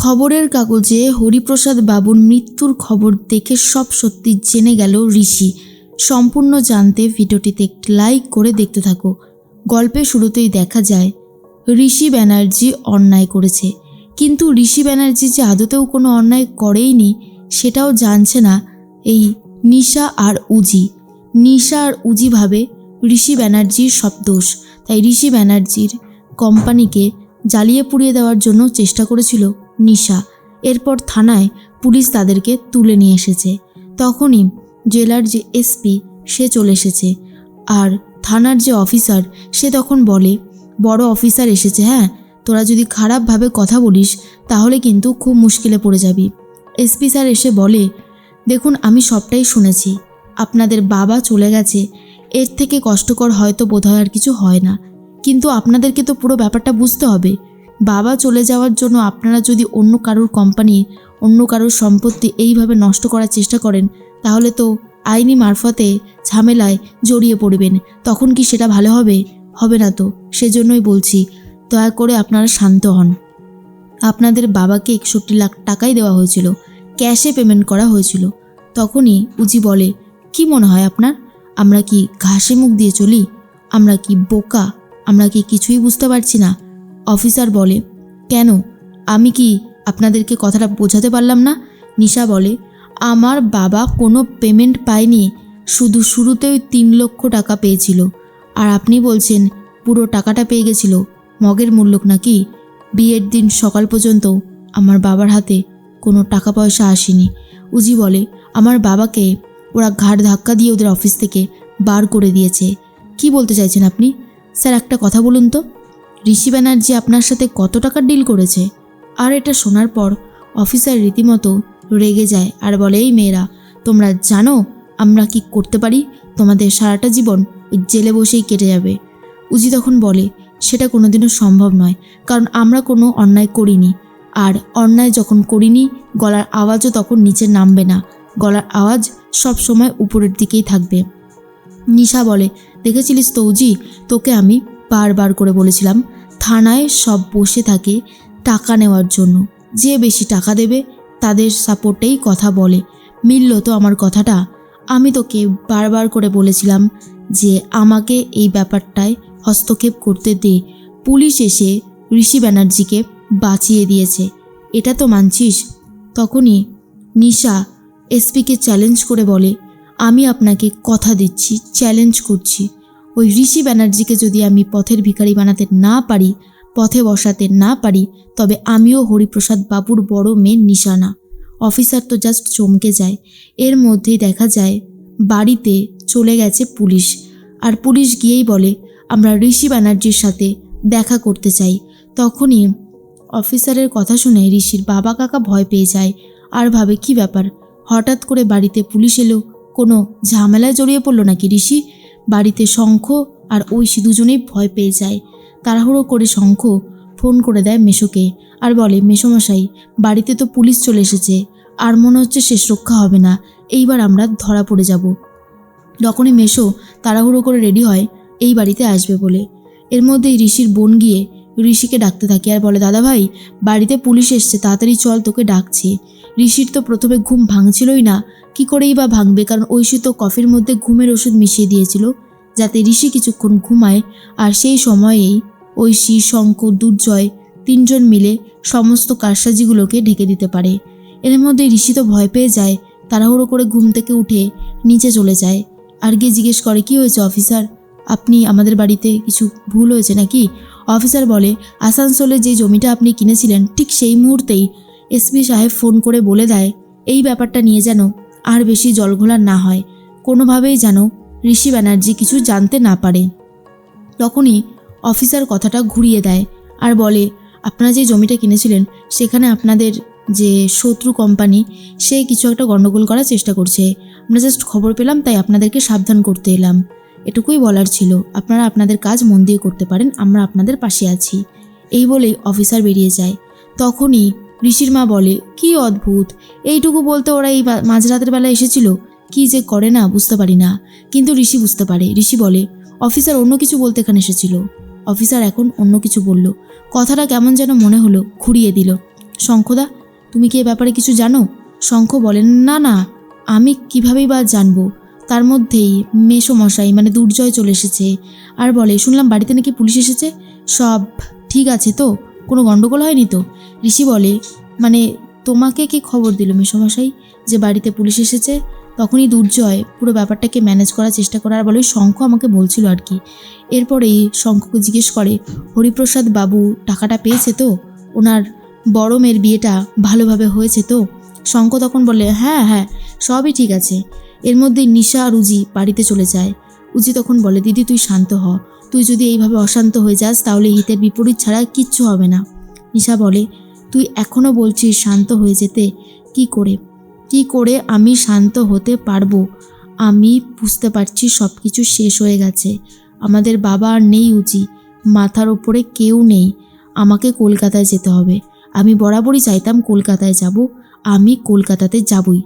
খবরের কাগজে হরিপ্রসাদ বাবুর মৃত্যুর খবর দেখে সব সত্যি জেনে গেল ঋষি। সম্পূর্ণ জানতে ভিডিওটিতে একটি লাইক করে দেখতে থাকো। গল্পের শুরুতেই দেখা যায়, ঋষি ব্যানার্জি অন্যায় করেছে। কিন্তু ঋষি ব্যানার্জি যে আদতেও কোনো অন্যায় করেইনি, সেটাও জানছে না এই নিশা আর উজি। নিশা আর উজি ভাবে ঋষি ব্যানার্জির সব দোষ। তাই ঋষি ব্যানার্জির কোম্পানিকে জ্বালিয়ে পুড়িয়ে দেওয়ার জন্য চেষ্টা করেছিল। নিশা। এরপর থানায় পুলিশ তাদেরকে তুলে নিয়ে এসেছে। তখনই জেলার যে এসপি, সে চলে এসেছে। আর থানার যে অফিসার, সে তখন বলে, বড় অফিসার এসেছে হ্যাঁ? তোরা যদি খারাপভাবে কথা বলিস, তাহলে কিন্তু খুব মুশকিলে পড়ে যাবি। এসপি স্যার এসে বলে, দেখুন, আমি সবটাই শুনেছি। আপনাদের বাবা চলে গেছে। এর থেকে কষ্টকর হয়তো বোধহয় আর কিছু হয় না। কিন্তু আপনাদেরকে তো পুরো ব্যাপারটা বুঝতে হবে। বাবা চলে যাওয়ার জন্য আপনারা যদি অন্য কারোর কোম্পানি, অন্য কারোর সম্পত্তি এইভাবে নষ্ট করার চেষ্টা করেন, তাহলে তো আইনি মারফতে ঝামেলায় জড়িয়ে পড়বেন। তখন কি সেটা ভালো হবে? হবে না তো, সেজন্যই বলছি, দয়া করে আপনারা শান্ত হন। আপনাদের বাবাকে একষট্টি লাখ টাকাই দেওয়া হয়েছিল, ক্যাশে পেমেন্ট করা হয়েছিল। তখনই উজি বলে, কি মনে হয় আপনার? আমরা কি ঘাসে মুখ দিয়ে চলি? আমরা কি বোকা? আমরা কি কিছুই বুঝতে পারছি না? অফিসার বলে, কেন? আমি কি আপনাদেরকে কথাটা বোঝাতে পারলাম না? নিশা বলে, আমার বাবা কোনো পেমেন্ট পায়নি, শুধু শুরুতেই তিন লক্ষ টাকা পেয়েছিল। আর আপনি বলছেন পুরো টাকাটা পেয়ে গেছিল, মগের মূল্যক নাকি? বিয়ের দিন সকাল পর্যন্ত আমার বাবার হাতে কোনো টাকা পয়সা আসেনি। উজি বলে, আমার বাবাকে ওরা ঘাট ধাক্কা দিয়ে ওদের অফিস থেকে বার করে দিয়েছে। কি বলতে চাইছেন আপনি? স্যার, একটা কথা বলুন তো। ঋষি ব্যানার্জি আপনার সাথে কত টাকার ডিল করেছে? আর এটা শোনার পর অফিসার রীতিমতো রেগে যায় আর বলে, এই মেয়েরা, তোমরা জানো আমরা কি করতে পারি? তোমাদের সারাটা জীবন ওই জেলে বসেই কেটে যাবে। উজি তখন বলে, সেটা কোনোদিনও সম্ভব নয়, কারণ আমরা কোনো অন্যায় করিনি। আর অন্যায় যখন করিনি, গলার আওয়াজও তখন নিচে নামবে না। গলার আওয়াজ সব সময় উপরের দিকেই থাকবে। নিশা বলে, দেখেছিলিস তো উজি? তোকে আমি বারবার করে বলেছিলাম থানায় সব বসে থাকে টাকা নেওয়ার জন্য। যে বেশি টাকা দেবে, তাদের সাপোর্টেই কথা বলে। মিলল তো আমার কথাটা। আমি তোকে বারবার করে বলেছিলাম যে আমাকে এই ব্যাপারটায় হস্তক্ষেপ করতে দে। পুলিশ এসে ঋষি ব্যানার্জিকে বাঁচিয়ে দিয়েছে। এটা তো মানছিস? তখনই নিশা এসপিকে চ্যালেঞ্জ করে বলে, আমি আপনাকে কথা দিচ্ছি চ্যালেঞ্জ করছি। ওই ঋষি ব্যানার্জিকে যদি আমি পথের ভিখারি বানাতে না পারি, পথে বসাতে না পারি, তবে আমিও হরিপ্রসাদ বাবুর বড় মেয়ে নিশানা। অফিসার তো জাস্ট চমকে যায়। এর মধ্যেই দেখা যায়, বাড়িতে চলে গেছে পুলিশ। আর পুলিশ গিয়েই বলে, আমরা ঋষি ব্যানার্জির সাথে দেখা করতে চাই। তখনই অফিসারের কথা শুনে ঋষির বাবা কাকা ভয় পেয়ে যায়। আর ভাবে, কি ব্যাপার? হঠাৎ করে বাড়িতে পুলিশ এলো? কোনো ঝামেলায় জড়িয়ে পড়ল নাকি ঋষি? বাড়িতে শঙ্খ আর ঐশী দুজনেই ভয় পেয়ে যায়। তাড়াহুড়ো করে শঙ্খ ফোন করে দেয় মেশোকে আর বলে, মেশোমশাই, বাড়িতে তো পুলিশ চলে এসেছে। আর মনে হচ্ছে শেষ রক্ষা হবে না। এইবার আমরা ধরা পড়ে যাব। যখনই মেশো তাড়াহুড়ো করে রেডি হয়, এই বাড়িতে আসবে বলে। এর মধ্যেই ঋষির বোন গিয়ে ঋষিকে ডাকতে থাকি আর বলে, দাদা ভাই, বাড়িতে পুলিশ এসছে, তাড়াতাড়ি চল, তোকে ডাকছে। ঋষির তো প্রথমে ঘুম ভাঙছিলই না। কি করেই বা ভাঙবে? কারণ ঐশী তো কফির মধ্যে ঘুমের ওষুধ মিশিয়ে দিয়েছিল, যাতে ঋষি কিছুক্ষণ ঘুমায়। আর সেই সময়েই ঐশী শঙ্খ দুর্জয় তিনজন মিলে সমস্ত কারসাজিগুলোকে ঢেকে দিতে পারে। এর মধ্যে ঋষি তো ভয় পেয়ে যায়, তাড়াহুড়ো করে ঘুম থেকে উঠে নিচে চলে যায়। আর গিয়ে জিজ্ঞেস করে, কি হয়েছে, অফিসার? আপনি আমাদের বাড়িতে কিছু ভুল হয়েছে নাকি? অফিসার বলে, আসানসোলে যে জমিটা আপনি কিনেছিলেন, ঠিক সেই মুহূর্তেই এসপি সাহেব ফোন করে বলে দেয়, এই ব্যাপারটা নিয়ে যেন আর বেশি জলঘোলা না হয়। কোনোভাবেই যেন ঋষি ব্যানার্জি কিছু জানতে না পারে। তখনই অফিসার কথাটা ঘুরিয়ে দেয় আর বলে, আপনারা যে জমিটা কিনেছিলেন, সেখানে আপনাদের যে শত্রু কোম্পানি, সে কিছু একটা গণ্ডগোল করার চেষ্টা করছে। আমরা জাস্ট খবর পেলাম, তাই আপনাদেরকে সাবধান করতে এলাম। এটুকুই বলার ছিল, আপনারা আপনাদের কাজ মন দিয়ে করতে পারেন, আমরা আপনাদের পাশে আছি। এই বলেই অফিসার বেরিয়ে যায়। তখনই ঋষির মা বলে, কি অদ্ভুত, এইটুকু বলতে ওরা এই মাঝরাতের বেলা এসেছিল? কি যে করে না, বুঝতে পারি না। কিন্তু ঋষি বুঝতে পারে। ঋষি বলে, অফিসার অন্য কিছু বলতে এখানে এসেছিল। অফিসার এখন অন্য কিছু বলল। কথাটা কেমন যেন মনে হলো, ঘুরিয়ে দিল। শঙ্খদা, তুমি কি এ ব্যাপারে কিছু জানো? শঙ্খ বলেন, না না, আমি কিভাবেই বা জানব? তার মধ্যেই মেসোমশাই মানে দুর্জয় চলে এসেছে। আর বলে, শুনলাম বাড়িতে নাকি পুলিশ এসেছে? সব ঠিক আছে তো, কোনো গণ্ডগোল হয়নি তো? ঋষি বলে মানে তোমাকে কি খবর দিল মেসোমশাই যে বাড়িতে পুলিশ এসেছে? তখনই দুর্জয় পুরো ব্যাপারটাকে ম্যানেজ করার চেষ্টা করে আর বলে, শঙ্খ আমাকে বলছিল আর কি। এরপরেই শঙ্খকে জিজ্ঞেস করে, হরিপ্রসাদ বাবু টাকাটা পেয়েছে তো? ওনার বড় মেয়ের বিয়েটা ভালোভাবে হয়েছে তো? শঙ্খ তখন বলে হ্যাঁ হ্যাঁ সবই ঠিক আছে। এর মধ্যে নিশা আর উজি বাড়িতে চলে যায়। উজি তখন বলে, দিদি, তুই শান্ত হ। তুই যদি এইভাবে অশান্ত হয়ে যাস, তাহলে হিতের বিপরীত ছাড়া কিচ্ছু হবে না। নিশা বলে, তুই এখনও বলছিস শান্ত হয়ে যেতে। কি করে? কি করে আমি শান্ত হতে পারব? আমি বুঝতে পারছি সব কিছু শেষ হয়ে গেছে। আমাদের বাবা আর নেই উজি। মাথার ওপরে কেউ নেই। আমাকে কলকাতায় যেতে হবে। আমি বরাবরই চাইতাম কলকাতায় যাব। আমি কলকাতাতে যাবই।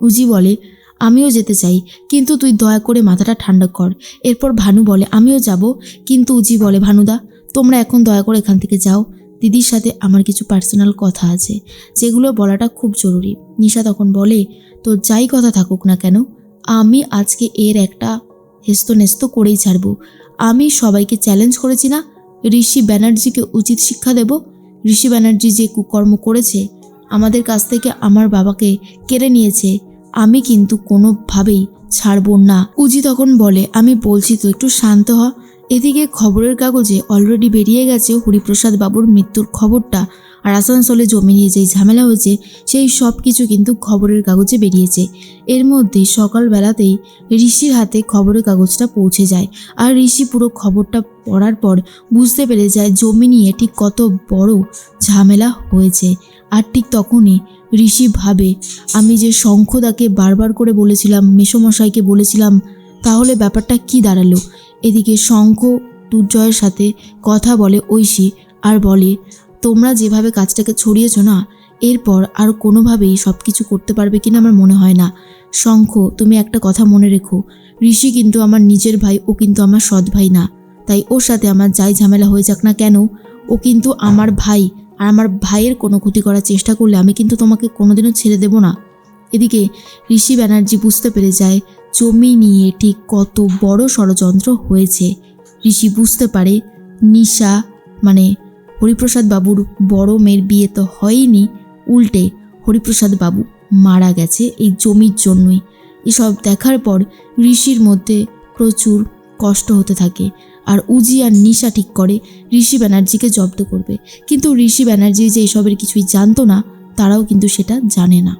উজি বলে আমিও যেতে চাই, কিন্তু তুই দয়া করে মাথাটা ঠান্ডা কর। এরপর ভানু বলে, আমিও যাব। কিন্তু উজি বলে, ভানুদা, তোমরা এখন দয়া করে এখান থেকে যাও। দিদির সাথে আমার কিছু পার্সোনাল কথা আছে, যেগুলো বলাটা খুব জরুরি। নিশা তখন বলে, তোর যাই কথা থাকুক না কেন, আমি আজকে এর একটা হেস্তনেস্ত করেই ছাড়বো। আমি সবাইকে চ্যালেঞ্জ করেছি না? ঋষি ব্যানার্জিকে উচিত শিক্ষা দেব? ঋষি ব্যানার্জি যে কুকর্ম করেছে, আমাদের কাছ থেকে আমার বাবাকে কেড়ে নিয়েছে আমি কিন্তু কোনোভাবেই ছাড়বো না। উজি তখন বলে, আমি বলছি তো, একটু শান্ত হ। এদিকে খবরের কাগজে অলরেডি বেরিয়ে গেছে হরিপ্রসাদ বাবুর মৃত্যুর খবরটা আর আসানসোলে জমি নিয়ে যেই ঝামেলা হয়েছে, সেই সব কিছু কিন্তু খবরের কাগজে বেরিয়েছে। এর মধ্যেই সকালবেলাতেই ঋষির হাতে খবরের কাগজটা পৌঁছে যায় আর ঋষি পুরো খবরটা পড়ার পর বুঝতে পেরে যায় জমি নিয়ে ঠিক কত বড় ঝামেলা হয়েছে। আর ঠিক তখনই ঋষি ভাবে, আমি যে শঙ্খদাকে বারবার করে বলেছিলাম, মেসোমশাইকে বলেছিলাম, তাহলে ব্যাপারটা কি দাঁড়াল? এদিকে শঙ্খ দুর্জয়ের সাথে কথা বলে ঐশী আর বলে, তোমরা যেভাবে কাজটাকে ছড়িয়েছো না, এরপর আর কোনোভাবেই সব কিছু করতে পারবে কিনা আমার মনে হয় না। শঙ্খ, তুমি একটা কথা মনে রেখো, ঋষি কিন্তু আমার নিজের ভাই, ও কিন্তু আমার সৎ ভাই না। তাই ওর সাথে আমার যাই ঝামেলা হয়ে যাক না কেন, ও কিন্তু আমার ভাই আর আমার ভাইয়ের কোনো ক্ষতি করার চেষ্টা করলে আমি কিন্তু তোমাকে কোনোদিনও ছেড়ে দেব না। এদিকে ঋষি ব্যানার্জি বুঝতে পেরে যায়, জমি নিয়ে ঠিক কত বড় ষড়যন্ত্র হয়েছে। ঋষি বুঝতে পারে, নিশা মানে হরিপ্রসাদ বাবুর বড় মেয়ের বিয়ে তো হয়নি, উল্টে হরিপ্রসাদ বাবু মারা গেছে এই জমির জন্যই। এসব দেখার পর ঋষির মধ্যে প্রচুর কষ্ট হতে থাকে। আর উজি আর নিশা ঠিক করে, ঋষি ব্যানার্জিকে জব্দ করবে। কিন্তু ঋষি ব্যানার্জি যে এসবের কিছুই জানতো না, তারাও কিন্তু সেটা জানে না।